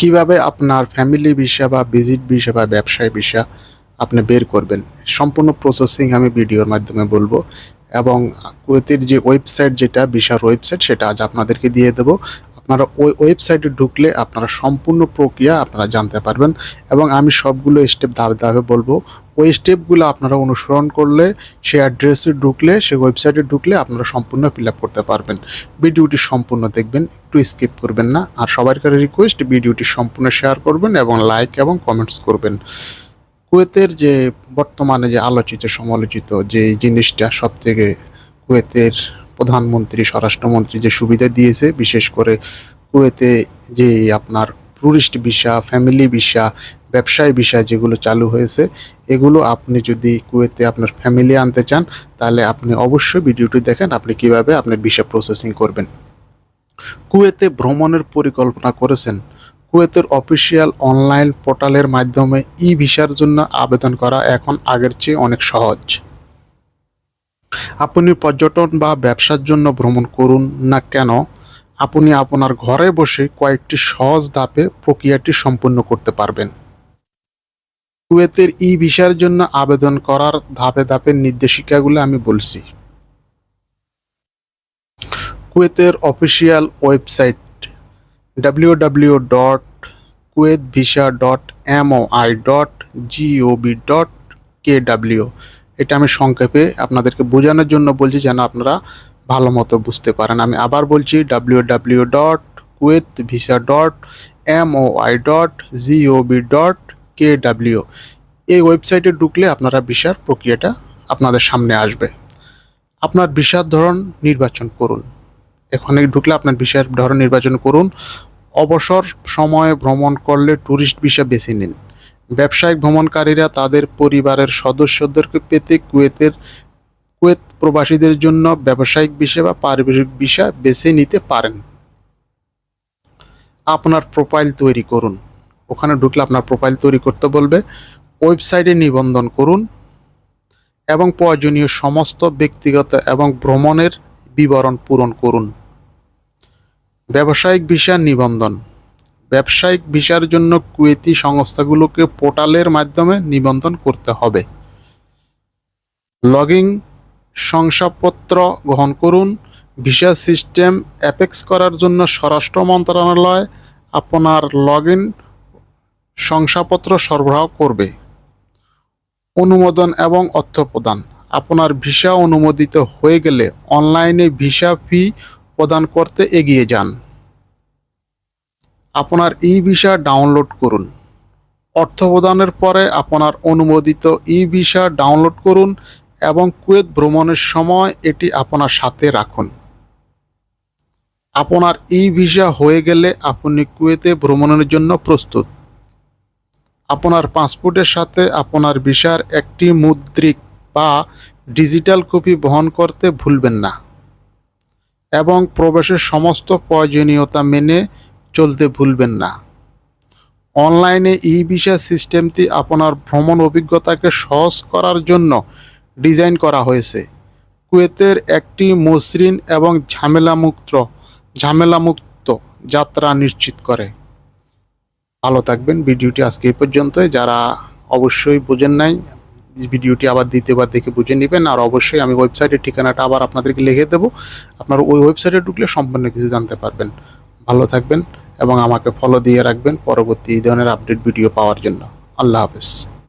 কীভাবে আপনার family visa বা ভিজিট ভিসা বা ব্যবসায় ভিসা আপনি বের করবেন? সম্পূর্ণ প্রসেসিং আমি ভিডিওর মাধ্যমে বলব এবং কুয়েতের যে ওয়েবসাইট যেটা, ভিসার ওয়েবসাইট সেটা আজ আপনাদেরকে দিয়ে দেবো। আপনারা ওই ওয়েবসাইটে ঢুকলে আপনারা সম্পূর্ণ প্রক্রিয়া আপনারা জানতে পারবেন এবং আমি সবগুলো স্টেপ ধাপে ধাপে বলব। ওই স্টেপগুলো আপনারা অনুসরণ করলে, সে অ্যাড্রেসে ঢুকলে, সে ওয়েবসাইটে ঢুকলে আপনারা সম্পূর্ণ ফিল করতে পারবেন। ভিডিওটি সম্পূর্ণ দেখবেন, একটু স্কিপ করবেন না। আর সবার কাছে রিকোয়েস্ট ভিডিওটি সম্পূর্ণ শেয়ার করবেন এবং লাইক এবং কমেন্টস করবেন। কুয়েতের যে বর্তমানে যে আলোচিত, সমালোচিত যে জিনিসটা সব থেকে কুয়েতের প্রধানমন্ত্রী, স্বরাষ্ট্রমন্ত্রী যে সুবিধা দিয়েছে, বিশেষ করে কুয়েতে যে আপনার ট্যুরিস্ট ভিসা, ফ্যামিলি ভিসা, ব্যবসায় ভিসা যেগুলো চালু হয়েছে, এগুলো আপনি যদি কুয়েতে আপনার ফ্যামিলি আনতে চান, তাহলে আপনি অবশ্যই ভিডিওটি দেখেন, আপনি কীভাবে আপনার ভিসা প্রসেসিং করবেন। কুয়েতে ভ্রমণের পরিকল্পনা করেছেন। কুয়েতের অফিসিয়াল অনলাইন পোর্টালের মাধ্যমে ই ভিসার জন্য আবেদন করা এখন আগের চেয়ে অনেক সহজ। আপনি পর্যটন বা ব্যবসার জন্য ভ্রমণ করুন না কেন? আপনি আপনার ঘরে বসে কয়েকটি সহজ ধাপে প্রক্রিয়াটি সম্পূর্ণ করতে পারবেন। কুয়েতের ই ভিসার জন্য আবেদন করার ধাপে ধাপে নির্দেশিকাগুলো আমি বলছি। কুয়েতের official website W W dot Kuwait visa dot MOI dot GOV dot K W এটা আমি সংক্ষেপে আপনাদেরকে বোঝানোর জন্য বলছি যেন আপনারা ভালো মতো বুঝতে পারেন। আমি আবার বলছি W W dot Kuwait visa dot MOI dot GOV dot K W এই ওয়েবসাইটে ঢুকলে আপনারা ভিসার প্রক্রিয়াটা আপনাদের সামনে আসবে। আপনার ভিসার ধরন নির্বাচন করুন। এখানে ঢুকলে আপনার ভিসার ধরন নির্বাচন করুন। অবসর সময়ে ভ্রমণ করলে ট্যুরিস্ট ভিসা বেছে নিন। ব্যবসায়িক ভ্রমণকারীরা তাদের পরিবারের সদস্যদেরকে পেতে কুয়েতের, কুয়েত প্রবাসীদের জন্য ব্যবসায়িক বিষয় বা পারিবারিক বিষয় বেছে নিতে পারেন। আপনার প্রোফাইল তৈরি করুন। ওখানে ঢুকলে আপনার প্রোফাইল তৈরি করতে বলবে। ওয়েবসাইটে নিবন্ধন করুন এবং প্রয়োজনীয় সমস্ত ব্যক্তিগত এবং ভ্রমণের বিবরণ পূরণ করুন। ব্যবসায়িক বিষয় নিবন্ধন। ব্যবসায়িক ভিসার জন্য কুয়েতি সংস্থাগুলোকে পোর্টালের মাধ্যমে নিবন্ধন করতে হবে। লগিং শংসাপত্র গ্রহণ করুন, ভিসা সিস্টেম অ্যাপেক্স করার জন্য স্বরাষ্ট্র মন্ত্রণালয় আপনার লগ ইন শংসাপত্র সরবরাহ করবে। অনুমোদন এবং অর্থ প্রদান। আপনার ভিসা অনুমোদিত হয়ে গেলে অনলাইনে ভিসা ফি প্রদান করতে এগিয়ে যান। আপনার ই ভিসা ডাউনলোড করুন। অর্থ প্রদানের পরে আপনার অনুমোদিত ই ভিসা ডাউনলোড করুন এবং কুয়েত ভ্রমণের সময় এটি আপনার সাথে রাখুন। আপনার ই ভিসা হয়ে গেলে আপনি কুয়েতে ভ্রমণের জন্য প্রস্তুত। আপনার পাসপোর্টের সাথে আপনার ভিসার একটি মুদ্রিক বা ডিজিটাল কপি বহন করতে ভুলবেন না। এবং প্রবেশের সমস্ত প্রয়োজনীয়তা মেনে চলতে ভুলবেন না। অনলাইনে ই ভিসা সিস্টেমটি আপনার ভ্রমণ অভিজ্ঞতাকে সহজ করার জন্য ডিজাইন করা হয়েছে। কুয়েতের একটি মসৃণ এবং ঝামেলামুক্ত ঝামেলামুক্ত যাত্রা নিশ্চিত করে। ভালো থাকবেন। ভিডিওটি আজকে এই পর্যন্তই। যারা অবশ্যই বোঝেন নাই, ভিডিওটি আবার দ্বিতীয়বার দেখে বুঝে নেবেন। আর অবশ্যই আমি ওয়েবসাইটের ঠিকানাটা আবার আপনাদেরকে লিখে দেবো। আপনারা ওই ওয়েবসাইটে ঢুকলে সম্পূর্ণ কিছু জানতে পারবেন। ভালো থাকবেন এবং আমাকে ফলো দিয়ে রাখবেন পরবর্তী ধরনের আপডেট ভিডিও পাওয়ার জন্য। আল্লাহ হাফেজ।